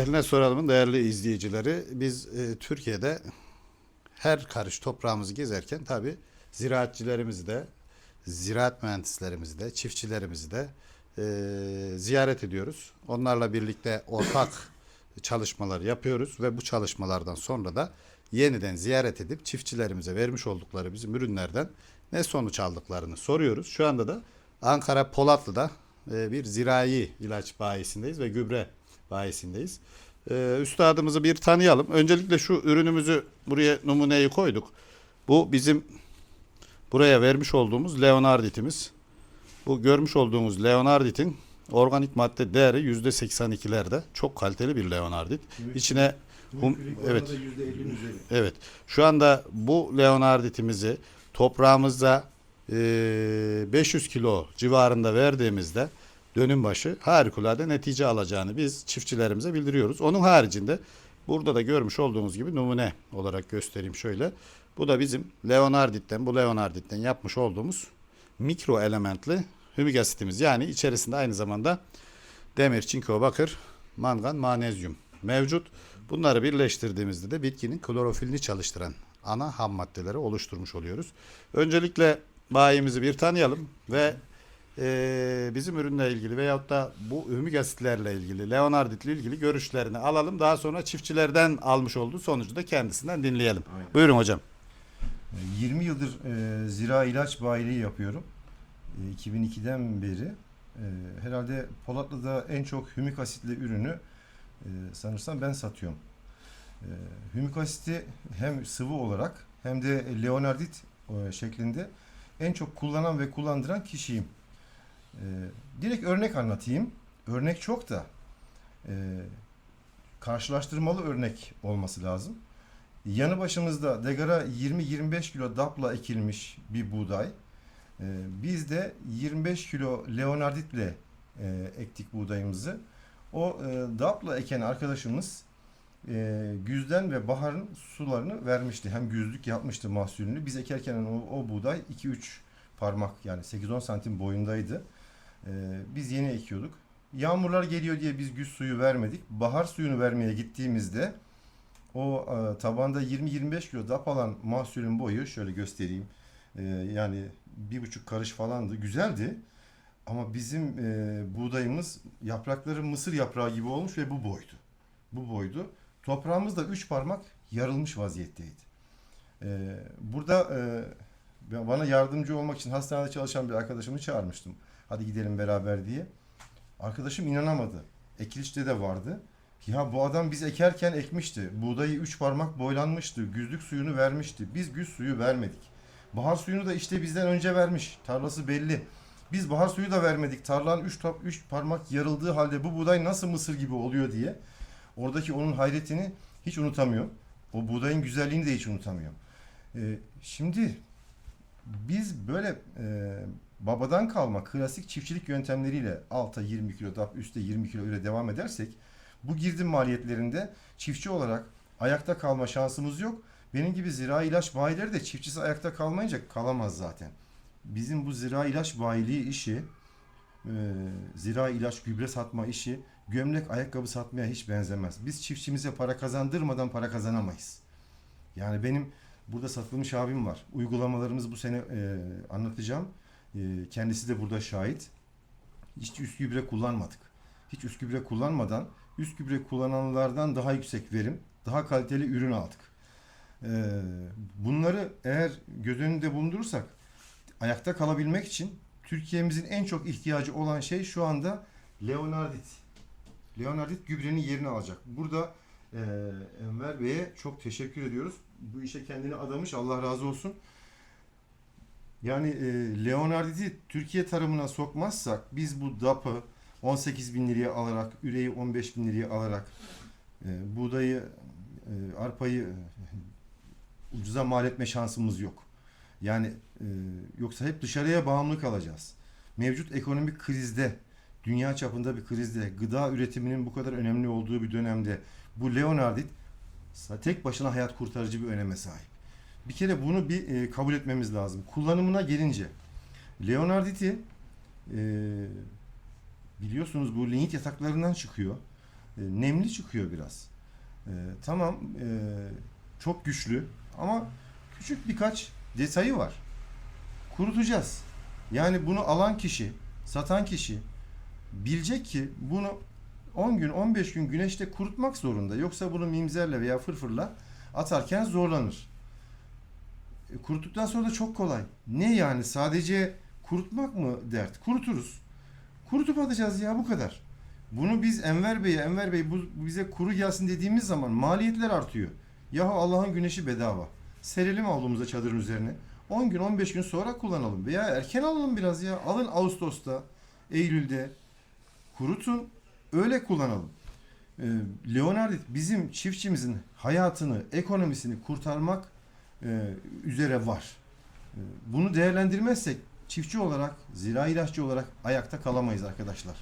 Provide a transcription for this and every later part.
Ehline soralımın değerli izleyicileri. Biz e, Türkiye'de her karış toprağımızı gezerken tabi ziraatçilerimizi de, ziraat mühendislerimizi de, çiftçilerimizi de e, ziyaret ediyoruz. Onlarla birlikte ortak çalışmalar yapıyoruz ve bu çalışmalardan sonra da yeniden ziyaret edip çiftçilerimize vermiş oldukları bizim ürünlerden ne sonuç aldıklarını soruyoruz. Şu anda da Ankara Polatlı'da e, bir zirai ilaç bayisindeyiz ve gübre bayisindeyiz. E, üstadımızı bir tanıyalım. Öncelikle şu ürünümüzü buraya numuneyi koyduk. Bu bizim buraya vermiş olduğumuz leonarditimiz. Bu görmüş olduğumuz leonarditin organik madde değeri yüzde 82'lerde. Çok kaliteli bir leonardit. İçine hum, evet. Evet. Şu anda bu leonarditimizi toprağımızda eee, 500 kilo civarında verdiğimizde dönüm başı harikulade netice alacağını biz çiftçilerimize bildiriyoruz. Onun haricinde burada da görmüş olduğunuz gibi numune olarak göstereyim şöyle. Bu da bizim leonarditten, bu leonarditten yapmış olduğumuz mikro elementli hümik asitimiz. Yani içerisinde aynı zamanda demir, çinko, bakır, mangan, manezyum mevcut. Bunları birleştirdiğimizde de bitkinin klorofilini çalıştıran ana ham maddeleri oluşturmuş oluyoruz. Öncelikle bayimizi bir tanıyalım ve eee, bizim ürünle ilgili veyahut da bu hümik asitlerle ilgili, leonarditle ilgili görüşlerini alalım. Daha sonra çiftçilerden almış olduğu sonucu da kendisinden dinleyelim. Aynen. Buyurun hocam. 20 yıldır e, zira ilaç bayiliği yapıyorum. E, 2002'den beri. E, herhalde Polatlı'da en çok hümik asitli ürünü e, sanırsam ben satıyorum. E, hümik asiti hem sıvı olarak hem de leonardit e, şeklinde en çok kullanan ve kullandıran kişiyim. E, direkt örnek anlatayım. Örnek çok da e, karşılaştırmalı örnek olması lazım. Yanı başımızda degara 20-25 kilo dapla ekilmiş bir buğday. Ee, biz de 25 kilo leonarditle e, ektik buğdayımızı. O e, dapla eken arkadaşımız e, güzden ve baharın sularını vermişti. Hem güzlük yapmıştı mahsulünü. Biz ekerken o, o buğday 2-3 parmak yani 8-10 santim boyundaydı. Ee, biz yeni ekiyorduk. Yağmurlar geliyor diye biz güz suyu vermedik. Bahar suyunu vermeye gittiğimizde o e, tabanda 20-25 kilo dap alan mahsulün boyu şöyle göstereyim. E, yani bir buçuk karış falandı. Güzeldi. Ama bizim e, buğdayımız yaprakları mısır yaprağı gibi olmuş ve bu boydu. Bu boydu. Toprağımız da üç parmak yarılmış vaziyetteydi. Burada bana yardımcı olmak için hastanede çalışan bir arkadaşımı çağırmıştım. Hadi gidelim beraber diye. Arkadaşım inanamadı. Ekilişte de vardı. Ya bu adam biz ekerken ekmişti. Buğdayı üç parmak boylanmıştı. Güzlük suyunu vermişti. Biz güz suyu vermedik. Bahar suyunu da işte bizden önce vermiş. Tarlası belli. Biz bahar suyu da vermedik. Tarlanın üç, tap, üç parmak yarıldığı halde bu buğday nasıl mısır gibi oluyor diye. Oradaki onun hayretini hiç unutamıyorum. O buğdayın güzelliğini de hiç unutamıyorum. Ee, şimdi biz böyle e, babadan kalma klasik çiftçilik yöntemleriyle alta 20 kilo dap üstte 20 kilo öyle devam edersek bu girdim maliyetlerinde çiftçi olarak ayakta kalma şansımız yok. Benim gibi zira ilaç bayileri de çiftçisi ayakta kalmayınca kalamaz zaten. Bizim bu zira ilaç bayiliği işi, e, zira ilaç gübre satma işi, gömlek ayakkabı satmaya hiç benzemez. Biz çiftçimize para kazandırmadan para kazanamayız. Yani benim burada satılmış abim var. Uygulamalarımız bu sene e, anlatacağım. E, kendisi de burada şahit. Hiç üst gübre kullanmadık. Hiç üst gübre kullanmadan üst gübre kullananlardan daha yüksek verim, daha kaliteli ürün aldık. Ee, bunları eğer göz önünde bulundurursak ayakta kalabilmek için Türkiye'mizin en çok ihtiyacı olan şey şu anda Leonardit. Leonardit gübrenin yerini alacak. Burada e, Enver Bey'e çok teşekkür ediyoruz. Bu işe kendini adamış. Allah razı olsun. Yani e, Leonardit'i Türkiye tarımına sokmazsak biz bu DAP'ı 18 bin liraya alarak, üreyi 15 bin liraya alarak, e, buğdayı, e, arpayı e, ucuza mal etme şansımız yok. Yani e, yoksa hep dışarıya bağımlı kalacağız. Mevcut ekonomik krizde, dünya çapında bir krizde, gıda üretiminin bu kadar önemli olduğu bir dönemde bu Leonardit tek başına hayat kurtarıcı bir öneme sahip. Bir kere bunu bir e, kabul etmemiz lazım. Kullanımına gelince Leonardit'i e, biliyorsunuz bu lignit yataklarından çıkıyor. e, nemli çıkıyor biraz. E, tamam e, çok güçlü ama küçük birkaç detayı var. Kurutacağız. Yani bunu alan kişi, satan kişi bilecek ki bunu 10 gün 15 gün güneşte kurutmak zorunda. Yoksa bunu mimzerle veya fırfırla atarken zorlanır. E, kuruttuktan sonra da çok kolay. Ne yani sadece kurutmak mı dert? Kuruturuz. Kurutup atacağız ya bu kadar. Bunu biz Enver Bey'e, Enver Bey bu bize kuru gelsin dediğimiz zaman maliyetler artıyor. Yahu Allah'ın güneşi bedava. Serelim avlumuza çadırın üzerine. 10 gün 15 gün sonra kullanalım. Veya erken alalım biraz ya. Alın Ağustos'ta, Eylül'de. Kurutun. Öyle kullanalım. Ee, Leonardit bizim çiftçimizin hayatını, ekonomisini kurtarmak e, üzere var. E, bunu değerlendirmezsek çiftçi olarak, zira ilaççı olarak ayakta kalamayız arkadaşlar.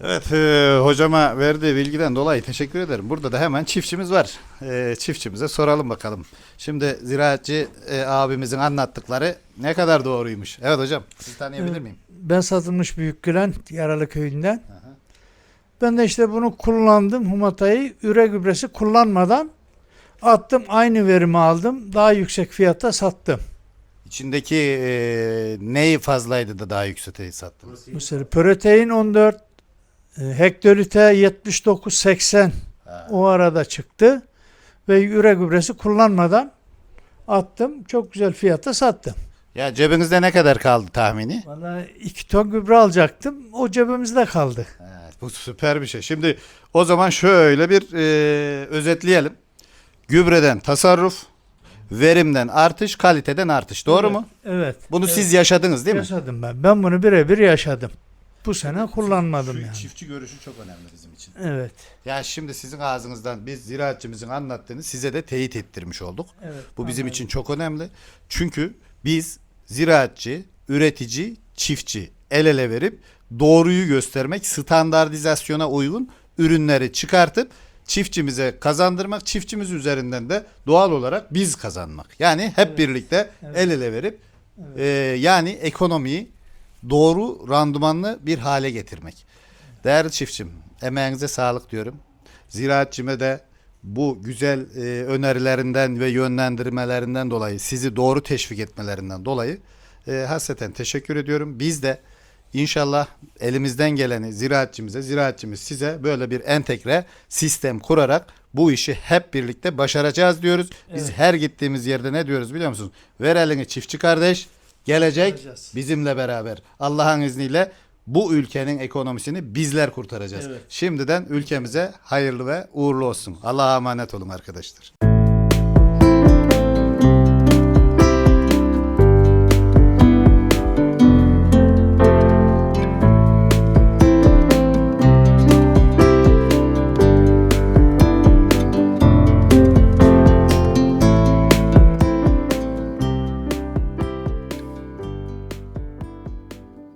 Evet e, hocama verdiği bilgiden dolayı teşekkür ederim. Burada da hemen çiftçimiz var. E, çiftçimize soralım bakalım. Şimdi ziraatçı e, abimizin anlattıkları ne kadar doğruymuş. Evet hocam sizi tanıyabilir miyim? Ben satılmış Büyükgülen Yaralı köyünden. Aha. Ben de işte bunu kullandım Humata'yı üre gübresi kullanmadan attım aynı verimi aldım. Daha yüksek fiyata sattım. İçindeki e, neyi fazlaydı da daha yükseğe sattınız? Mesela protein 14 e, hektolite 79 80 Ha. o arada çıktı ve üre gübresi kullanmadan attım. Çok güzel fiyata sattım. Ya cebinizde ne kadar kaldı tahmini? Valla 2 ton gübre alacaktım. O cebimizde kaldı. Evet, bu süper bir şey. Şimdi o zaman şöyle bir e, özetleyelim. Gübreden tasarruf, verimden artış, kaliteden artış. Doğru mu? Evet. Bunu Evet. siz yaşadınız değil mi? Yaşadım ben. Ben bunu birebir yaşadım. Bu sene kullanmadım Şu yani. Çiftçi görüşü çok önemli bizim için. Evet. Ya şimdi sizin ağzınızdan biz ziraatçımızın anlattığını size de teyit ettirmiş olduk. Evet. Bu bizim anladım. için çok önemli. Çünkü biz ziraatçı, üretici, çiftçi el ele verip doğruyu göstermek, standartizasyona uygun ürünleri çıkartıp çiftçimize kazandırmak, çiftçimiz üzerinden de doğal olarak biz kazanmak. Yani hep Evet. birlikte Evet. el ele verip Evet. e, yani ekonomiyi doğru randımanlı bir hale getirmek. Değerli çiftçim, emeğinize sağlık diyorum. Ziraatçime de bu güzel e, önerilerinden ve yönlendirmelerinden dolayı, sizi doğru teşvik etmelerinden dolayı e, hasreten teşekkür ediyorum. Biz de inşallah elimizden geleni ziraatçimize, ziraatçimiz size böyle bir entegre sistem kurarak bu işi hep birlikte başaracağız diyoruz. Biz Evet. her gittiğimiz yerde ne diyoruz biliyor musunuz? Ver elini çiftçi kardeş, gelecek Kurtaracağız. bizimle beraber. Allah'ın izniyle bu ülkenin ekonomisini bizler kurtaracağız. Evet. Şimdiden ülkemize hayırlı ve uğurlu olsun. Allah'a emanet olun arkadaşlar.